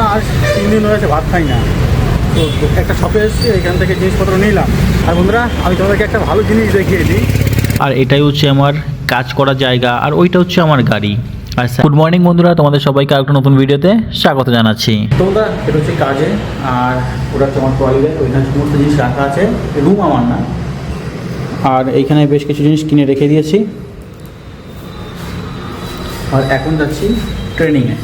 বন্ধুরা আজ তিন দিন হয়েছে ভাত খাই না। তো একটা শপে এসেছি এখান থেকে জিনিসপত্র নিলাম। আর বন্ধুরা আমি তোমাদেরকে একটা ভালো জিনিস দেখিয়ে দিই। আর এটাই হচ্ছে আমার কাজ করার জায়গা আর ওইটা হচ্ছে আমার গাড়ি। আর গুড মর্নিং বন্ধুরা তোমাদের সবাইকে আর একটা নতুন ভিডিওতে স্বাগত জানাচ্ছি। তো বন্ধুরা এটা হচ্ছে কাজে আর ওটা হচ্ছে আমার টয়লেট ওইখানে সমস্ত জিনিস রাখা আছে রুম আমার না। আর এইখানে বেশ কিছু জিনিস কিনে রেখে দিয়েছি। আর এখন যাচ্ছি ট্রেনিংয়ে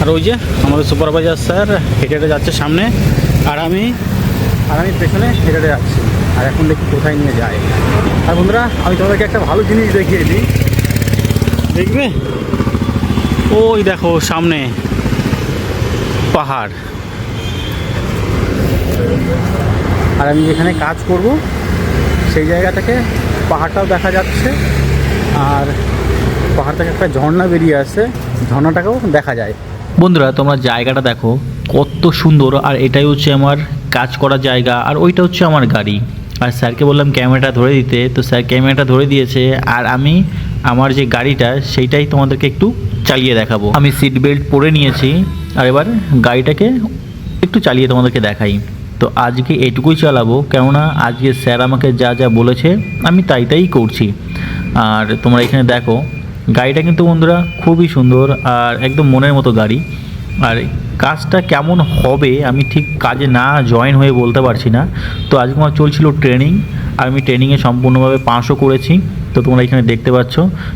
আর ওই যে আমাদের সুপারভাইজার স্যার হেঁটে যাচ্ছে সামনে, আর আমি আর আমি পেছনে হেঁটে হেঁটে যাচ্ছি। আর এখন দেখি কোথায় নিয়ে যায়। আর বন্ধুরা, আমি তোমাদেরকে একটা ভালো জিনিস দেখিয়ে দিই। দেখবে? ওই দেখো সামনে পাহাড়। আর আমি যেখানে কাজ করব, সেই জায়গা থেকে পাহাড়টাও দেখা যাচ্ছে। আর পাহাড় থেকে একটা ঝর্ণা বেরিয়ে আসছে ঝর্ণাটাকেও দেখা যায়। বন্ধুরা, তোমরা জায়গাটা দেখো, কত সুন্দর, আর এটাই হচ্ছে আমার কাজ করার জায়গা, আর ওইটা হচ্ছে আমার গাড়ি। আর স্যারকে বললাম ক্যামেরাটা ধরে দিতে, তো স্যার ক্যামেরাটা ধরে দিয়েছে, আর আমি আমার যে গাড়িটা, সেইটাই তোমাদেরকে একটু চালিয়ে দেখাবো। আমি সিট বেল্ট পরে নিয়েছি, আর এবার গাড়িটাকে একটু চালিয়ে তোমাদেরকে দেখাই। তো আজকে এটুকুই চালাবো, কেননা আজকে স্যার আমাকে যা যা বলেছে, আমি তাই তাই করছি। আর তোমরা এখানে দেখো গাড়িটা কিন্তু বন্ধুরা খুবই সুন্দর আর একদম মনের মতো গাড়ি। আর কাজটা কেমন হবে আমি ঠিক কাজে না জয়েন হয়ে বলতে পারছি না। তো আজকে আমার চলছিল ট্রেনিং আর আমি ট্রেনিংয়ে সম্পূর্ণভাবে পাঁচশো করেছি। তো তোমরা এখানে দেখতে পাচ্ছ।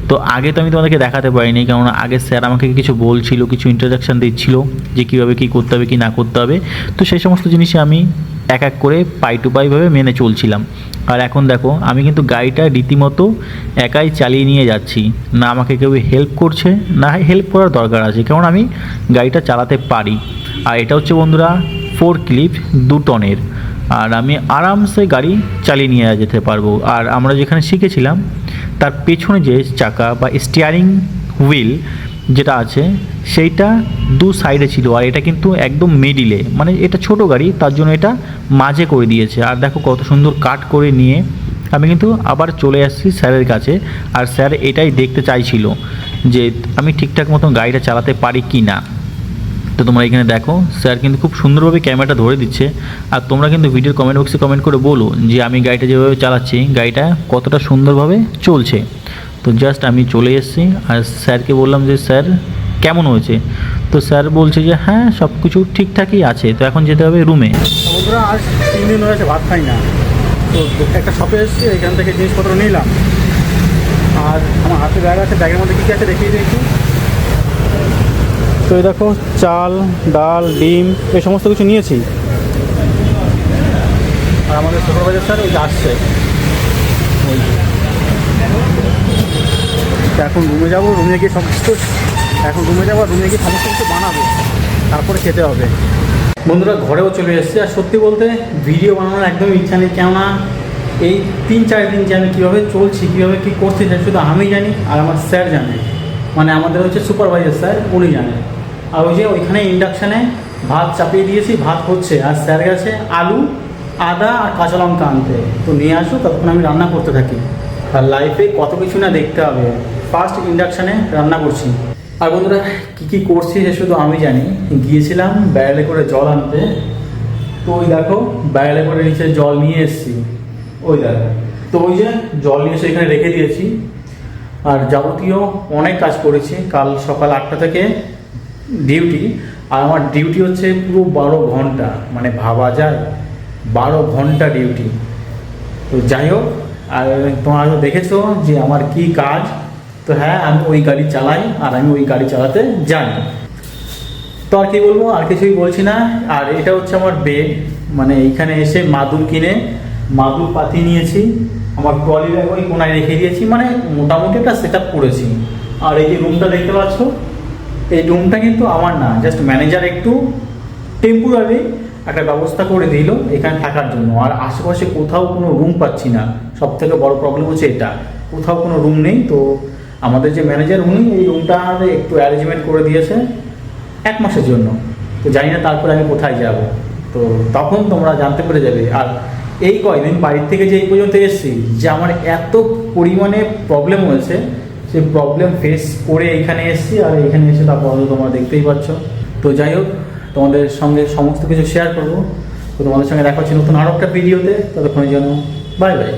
তো আগে তো আমি তোমাদেরকে দেখাতে পারিনি, কেননা আগে স্যার আমাকে কিছু বলছিল, কিছু ইন্ট্রোডাকশান দিচ্ছিল যে কীভাবে কী করতে হবে, কী না করতে হবে। তো সেই সমস্ত জিনিসই আমি এক এক করে পাই টু পাইভাবে মেনে চলছিলাম। আর এখন দেখো, আমি কিন্তু গাড়িটা রীতিমতো একাই চালিয়ে নিয়ে যাচ্ছি। না আমাকে কেউ হেল্প করছে, না হেল্প করার দরকার আছে কারণ আমি গাড়িটা চালাতে পারি। আর এটা হচ্ছে বন্ধুরা ফোর ক্লিপ দু টনের আর আমি আরামসে গাড়ি চালিয়ে নিয়ে যেতে পারব। আর আমরা যেখানে শিখেছিলাম, তার পেছনে যে চাকা বা স্টিয়ারিং হুইল যেটা আছে, সেইটা দু সাইডে ছিল। আর এটা কিন্তু একদম মিডিলে মানে এটা ছোট গাড়ি, তার জন্য এটা মাঝে করে দিয়েছে। আর দেখো কত সুন্দর কাট করে নিয়ে আমি কিন্তু আবার চলে আসছি স্যারের কাছে। আর স্যার এটাই দেখতে চাইছিল যে আমি ঠিকঠাক মতন গাড়িটা চালাতে পারি কি না তো তোমরা এখানে দেখো, স্যার কিন্তু খুব সুন্দরভাবে ক্যামেরাটা ধরে দিচ্ছে। আর তোমরা কিন্তু ভিডিওর কমেন্ট বক্সে কমেন্ট করে বলো যে আমি গাড়িটা যেভাবে চালাচ্ছি, গাড়িটা কতটা সুন্দরভাবে চলছে। তো জাস্ট আমি চলে এসেছি, আর স্যারকে বললাম যে, স্যার, কেমন হয়েছে? তো স্যার বলছে যে হ্যাঁ সব কিছু ঠিকঠাকই আছে। তো এখন যেতে হবে রুমে আজ তিন দিন হয়েছে ভাত খাই না। তো একটা শপে এসেছি, এখান থেকে জিনিসপত্র নিলাম। আর আমার হাতে ব্যাগ আছে ব্যাগের মধ্যে কী কী আছে দেখিয়ে একটু? তো এই দেখো, চাল, ডাল, ডিম, এই সমস্ত কিছু নিয়েছি। আর আমাদের সুপারভাইজার স্যার ওই আসছে। এখন রুমে যাব, রুমে গিয়ে সমস্ত এখন রুমে যাব, রুমে গিয়ে সমস্ত কিছু বানাবো। তারপরে খেতে হবে। বন্ধুরা, ঘরেও চলে এসেছে। আর সত্যি বলতে, ভিডিও বানানোর একদম ইচ্ছা নেই। কেননা, এই তিন চার দিন যে আমি কীভাবে চলছি, কীভাবে কী করছি, সেটা শুধু আমি জানি, আর আমার স্যার জানে। মানে আমাদের হচ্ছে সুপারভাইজার স্যার, উনি জানেন আর ওই যে ওইখানে ইন্ডাকশানে ভাত চাপিয়ে দিয়েছি, ভাত হচ্ছে। আর স্যার গেছে আলু, আদা আর কাঁচা লঙ্কা আনতে। তো নিয়ে আসো, ততক্ষণ আমি রান্না করতে থাকি। আর লাইফে কত কিছু না দেখতে হবে। ফার্স্ট ইন্ডাকশানে রান্না করছি। আর বন্ধুরা, কী কী করছি সে শুধু আমি জানি। গিয়েছিলাম ব্যারেলে করে জল আনতে। তো ওই দেখো ব্যারেলে করে নিচে জল নিয়ে এসেছি। ওই দেখো। তো ওই যে জল নিয়ে এসে এখানে রেখে দিয়েছি। আর যাবতীয় অনেক কাজ করেছি। কাল সকাল আটটা থেকে ডিউটি আর আমার ডিউটি হচ্ছে পুরো বারো ঘণ্টা মানে ভাবা যায়, বারো ঘণ্টা ডিউটি তো যাই হোক, আর তোমরা দেখেছ যে আমার কি কাজ। তো হ্যাঁ আমি ওই গাড়ি চালাই, আর আমি ওই গাড়ি চালাতে জানি। তো আর কি বলব, আর কিছুই বলছি না। আর এটা হচ্ছে আমার বেড মানে এইখানে এসে মাদুর কিনে মাদুর পাতি নিয়েছি। আমার ট্রলি ব্যাগ ওই কোনায় রেখে দিয়েছি মানে মোটামুটি একটা সেট করেছি। আর এই যে রুমটা দেখতে পাচ্ছ এই রুমটা কিন্তু আমার না জাস্ট ম্যানেজার একটু টেম্পোরারি একটা ব্যবস্থা করে দিল এখানে থাকার জন্য। আর আশেপাশে কোথাও কোনো রুম পাচ্ছি না। সব থেকে বড় প্রবলেম হচ্ছে এটা। কোথাও কোনো রুম নেই, তো আমাদের যে ম্যানেজার উনি এই রুমটা একটু অ্যারেঞ্জমেন্ট করে দিয়েছে এক মাসের জন্য। তো জানি না তারপরে আমি কোথায় যাব। তো তখন তোমরা জানতে পেরে যাবে। আর এই কয়দিন বাড়ির থেকে যে এই পর্যন্ত এসেছি, যে আমার এত পরিমাণে প্রবলেম হয়েছে সেই প্রবলেম ফেস করে এখানে এসেছি আর এখানে এসে তারপর তোমরা দেখতেই পাচ্ছ। তো যাই হোক, তোমাদের সঙ্গে সমস্ত কিছু শেয়ার করব। তো তোমাদের সঙ্গে দেখা হচ্ছে নতুন আরও একটা ভিডিওতে ততক্ষণের জন্য বাই বাই